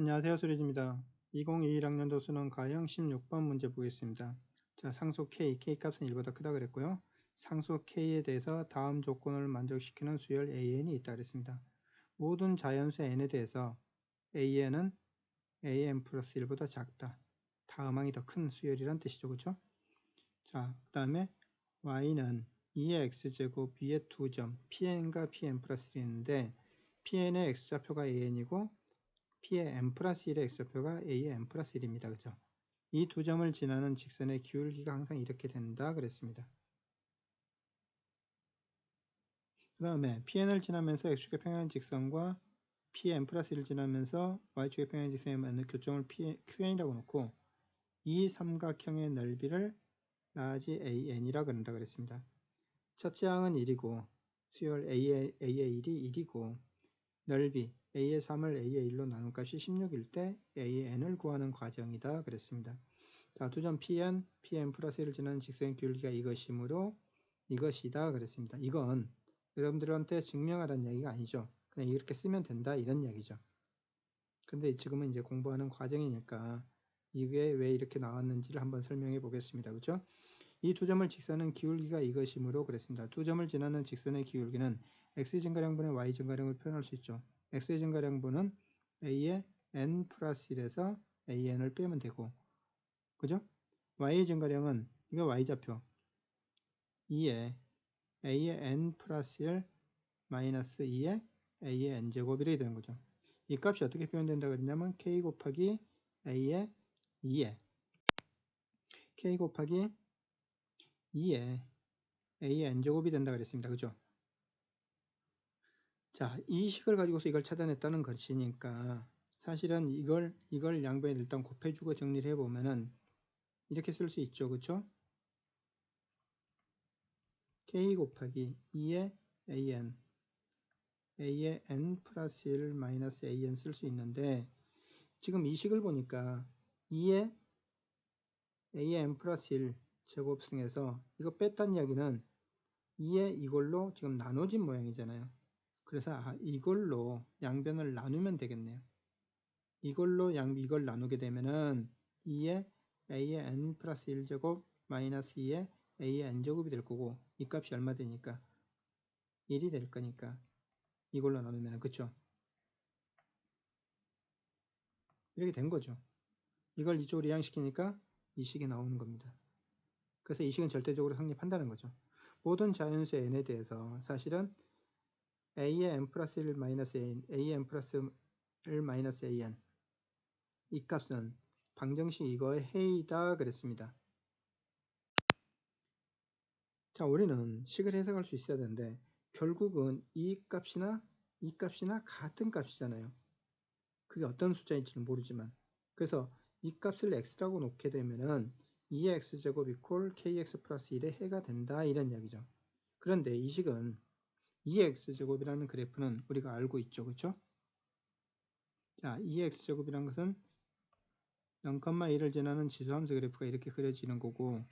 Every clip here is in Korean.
안녕하세요. 수리입니다 2021학년도 수능 가형 16번 문제 보겠습니다. 자, 상수 K, K 값은 1보다 크다 그랬고요. 상수 K에 대해서 다음 조건을 만족시키는 수열 AN이 있다 그랬습니다. 모든 자연수 N에 대해서 AN은 AN 플러스 1보다 작다. 다음항이 더 큰 수열이란 뜻이죠. 그렇죠? 자, 그 다음에 Y는 2의 X제곱 B의 2점 Pn과 Pn 플러스 1이 있는데 Pn의 X좌표가 AN이고 P의 n 플러스 1의 x표가 A의 n 플러스 1입니다. 그죠? 이 두 점을 지나는 직선의 기울기가 항상 이렇게 된다 그랬습니다. 그 다음에 PN을 지나면서 X축의 평행 직선과 PN 플러스 1을 지나면서 Y축의 평행 직선에 맞는 교점을 QN이라고 놓고 이 삼각형의 넓이를 라지 AN이라 그런다 그랬습니다. 첫째 항은 1이고 수열 A의, A의 1이 1이고 넓이 a의 3을 a의 1로 나눈 값이 16일 때 a의 n을 구하는 과정이다 그랬습니다. 자, 두점 pn, pn 플러스 1을 지나는 직선 기울기가 이것이므로 이것이다 그랬습니다. 이건 여러분들한테 증명하라는 이야기가 아니죠. 그냥 이렇게 쓰면 된다 이런 이야기죠. 근데 지금은 이제 공부하는 과정이니까 이게 왜 이렇게 나왔는지를 한번 설명해 보겠습니다. 그죠? 이 두 점을 직선은 기울기가 이것이므로 그랬습니다. 두 점을 지나는 직선의 기울기는 x 증가량분의 y 증가량을 표현할 수 있죠. x의 증가량분은 a의 n 플러스 1에서 an을 빼면 되고 그죠? y의 증가량은 이거 y좌표 2에 a의 n 플러스 1 마이너스 2에 a의 n제곱 이렇게 되는 거죠. 이 값이 어떻게 표현된다고 그랬냐면 k 곱하기 a의 2에 k 곱하기 2에 a의 n제곱이 된다 그랬습니다. 그죠? 자, 이 식을 가지고서 이걸 찾아냈다는 것이니까 사실은 이걸 이걸 양변에 일단 곱해주고 정리를 해보면은 이렇게 쓸 수 있죠, 그렇죠? k 곱하기 2의 an a의 n 플러스 1 마이너스 an 쓸 수 있는데 지금 이 식을 보니까 2의 a의 n 플러스 1 제곱승에서 이거 뺐다는 이야기는 2의 이걸로 지금 나눠진 모양이잖아요. 그래서 아, 이걸로 양변을 나누면 되겠네요. 이걸로 양 이걸 나누게 되면은 2의 a의 n 플러스 1제곱 마이너스 2의 a의 n제곱이 될 거고 이 값이 얼마 되니까 1이 될 거니까 이걸로 나누면 그쵸? 이렇게 된 거죠. 이걸 이쪽으로 이항시키니까 이 식이 나오는 겁니다. 그래서 이 식은 절대적으로 성립한다는 거죠. 모든 자연수 n에 대해서 사실은 a의 n 플러스 1 마이너스 an, a n 플러스 1 마이너스 an 이 값은 방정식 이거의 해이다 그랬습니다. 자 우리는 식을 해석할 수 있어야 되는데 결국은 이 값이나 이 값이나 같은 값이잖아요. 그게 어떤 숫자인지는 모르지만 그래서 이 값을 x라고 놓게 되면은 2x제곱 이퀄 kx 플러스 1의 해가 된다 이런 이야기죠. 그런데 이 식은 2x제곱이라는 그래프는 우리가 알고 있죠. 그렇죠? 자, 2x제곱이란 것은 0,1을 지나는 지수함수 그래프가 이렇게 그려지는 거고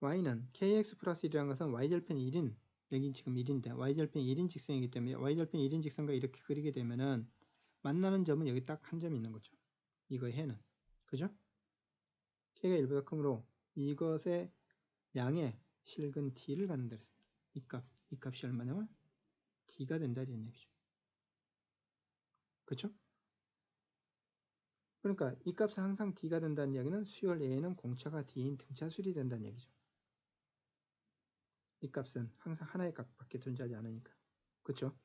y는 kx 플러스 1이라는 것은 y절편 1인 여기 지금 1인데 y절편 1인 직선이기 때문에 y절편 1인 직선과 이렇게 그리게 되면은 만나는 점은 여기 딱 한 점 있는 거죠. 이거의 해는. 그죠? k가 1보다 크므로 이것의 양의 실근 t를 갖는다 그랬습니다. 이 값, 이 값이 얼마냐면 t가 된다 이런 얘기죠. 그렇죠? 그러니까 이 값은 항상 t가 된다는 이야기는 수열 a는 공차가 d인 등차술이 된다는 얘기죠. 이 값은 항상 하나의 값밖에 존재하지 않으니까. 그렇죠?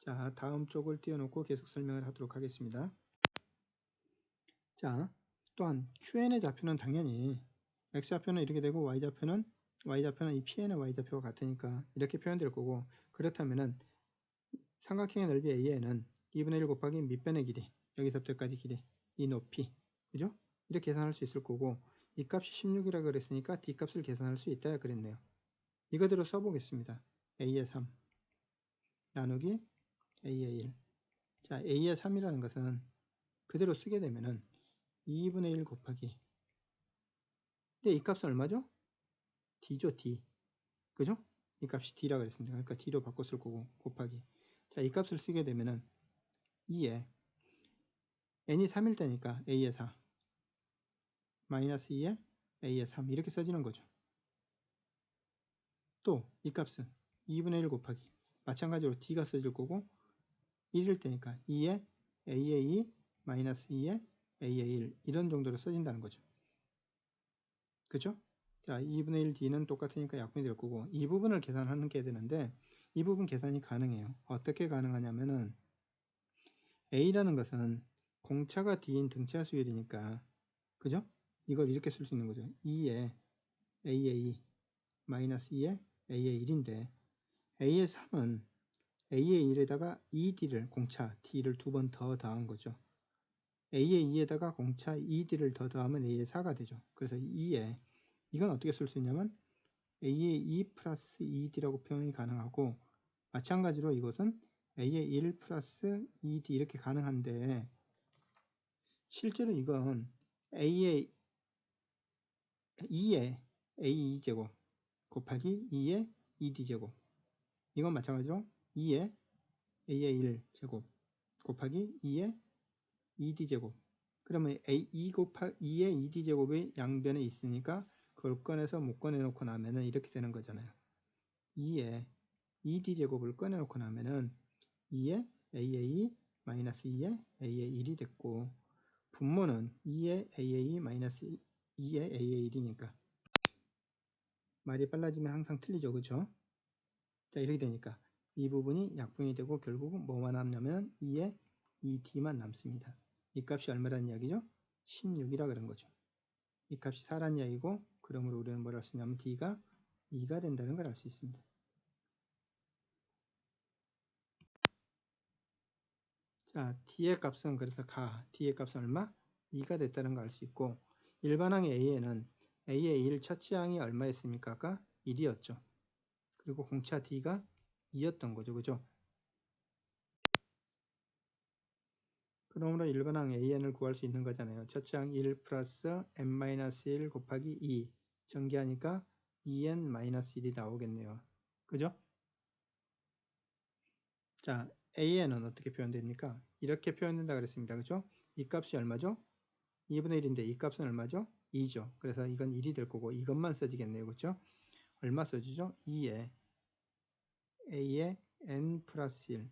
자, 다음 쪽을 띄워놓고 계속 설명을 하도록 하겠습니다. 자, 또한 QN의 좌표는 당연히 x좌표는 이렇게 되고 y좌표는 y좌표는 이 pn의 y좌표가 같으니까 이렇게 표현될 거고 그렇다면은 삼각형의 넓이 a에는 2분의 1 곱하기 밑변의 길이 여기서부터까지 길이 이 높이 그죠? 이렇게 계산할 수 있을 거고 이 값이 16이라 고 그랬으니까 d 값을 계산할 수 있다 그랬네요. 이거대로 써보겠습니다. a의 3 나누기 a의 1 자, a의 3이라는 것은 그대로 쓰게 되면은 2분의 1 곱하기 근데 이 값은 얼마죠? d죠, d. 그죠? 이 값이 d라 그랬습니다. 그러니까 d로 바꿨을 거고, 곱하기. 자, 이 값을 쓰게 되면은 2에 n이 3일 때니까 a의 4 마이너스 2에 a의 3 이렇게 써지는 거죠. 또 이 값은 2분의 1 곱하기 마찬가지로 d가 써질 거고 1일 때니까 2에 a의 2 마이너스 2에 a의 1 이런 정도로 써진다는 거죠. 그죠? 자, 2분의 1 d는 똑같으니까 약분이 될 거고 이 부분을 계산하는 게 되는데 이 부분 계산이 가능해요. 어떻게 가능하냐면은 a라는 것은 공차가 d인 등차 수열이니까 그죠? 이걸 이렇게 쓸 수 있는 거죠. 2에 a의 2 마이너스 2에 a의 1인데 a의 3은 a의 1에다가 2d를 공차 d를 두 번 더 더한 거죠. A의 2에다가 공차 2d를 더 더하면 a의 4가 되죠. 그래서 2에 이건 어떻게 쓸 수 있냐면 a의 2 플러스 2d라고 표현이 가능하고 마찬가지로 이것은 a의 1 플러스 2d 이렇게 가능한데 실제로 이건 a의 2의 a 2제곱 곱하기 2의 2d제곱 이건 마찬가지로 2의 a의 1제곱 곱하기 2의 2d제곱. 그러면 a 2 곱하 2의 2d제곱이 양변에 있으니까 그걸 꺼내서 못 꺼내놓고 나면은 이렇게 되는 거잖아요. 2의 2d제곱을 꺼내놓고 나면은 2의 a의 2 마이너스 2의 a의 1이 됐고 분모는 2의 a의 2 마이너스 2의 a의 1이니까. 말이 빨라지면 항상 틀리죠. 그죠 자 이렇게 되니까 이 부분이 약분이 되고 결국은 뭐만 남냐면 2의 2d만 남습니다 이 값이 얼마라는 이야기죠 16이라 그런 거죠 이 값이 4라는 이야기고 그러므로 우리는 뭐라 할수 있냐면 d가 2가 된다는 걸 알 수 있습니다 자, d의 값은 그래서 가, d의 값은 얼마? 2가 됐다는 걸 알 수 있고 일반항의 a에는 a의 1 첫째 항이 얼마였습니까? 아까 1이었죠. 그리고 공차 d가 2였던 거죠. 그죠? 그러므로 일반항 an을 구할 수 있는 거잖아요. 첫째 항 1 플러스 n-1 곱하기 2 전개하니까 2n-1이 나오겠네요. 그죠? 자, an은 어떻게 표현됩니까? 이렇게 표현된다 그랬습니다. 그죠? 이 값이 얼마죠? 2분의 1인데 이 값은 얼마죠? 2죠. 그래서 이건 1이 될 거고 이것만 써지겠네요. 그죠? 얼마 써지죠? 2에 a의 n 플러스 1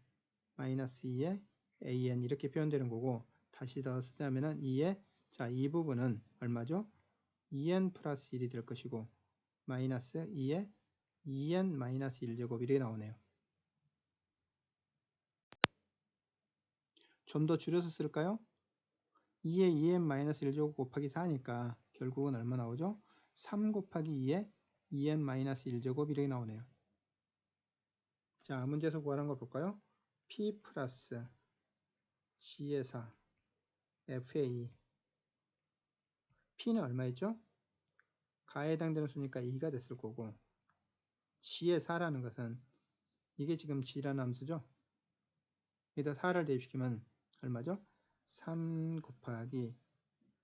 마이너스 2에 an 이렇게 표현되는 거고 다시 더 쓰자면은 2에 자, 이 부분은 얼마죠? 2n 플러스 1이 될 것이고 마이너스 2에 2n 마이너스 1제곱 이렇게 나오네요. 좀 더 줄여서 쓸까요? 2에 2n-1제곱 곱하기 4니까 결국은 얼마 나오죠? 3 곱하기 2에 2n-1제곱 이렇게 나오네요. 자, 문제에서 구하는 걸 볼까요? p 플러스 g의 4 f의 2 p는 얼마였죠? 가에 해당되는 수니까 2가 됐을 거고 g의 4라는 것은 이게 지금 g라는 함수죠? 여기다 4를 대입시키면 얼마죠? 3 곱하기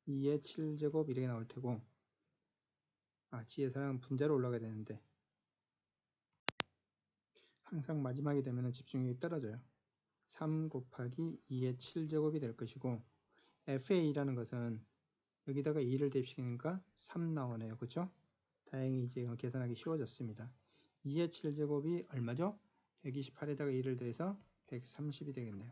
2의 7제곱 이렇게 나올 테고 아 사랑은 분자로 올라가야 되는데 항상 마지막이 되면 집중력이 떨어져요 3 곱하기 2의 7제곱이 될 것이고 FA라는 것은 여기다가 2를 대입시키니까 3 나오네요. 그쵸? 다행히 이제 계산하기 쉬워졌습니다. 2의 7제곱이 얼마죠? 128에다가 2를 더해서 130이 되겠네요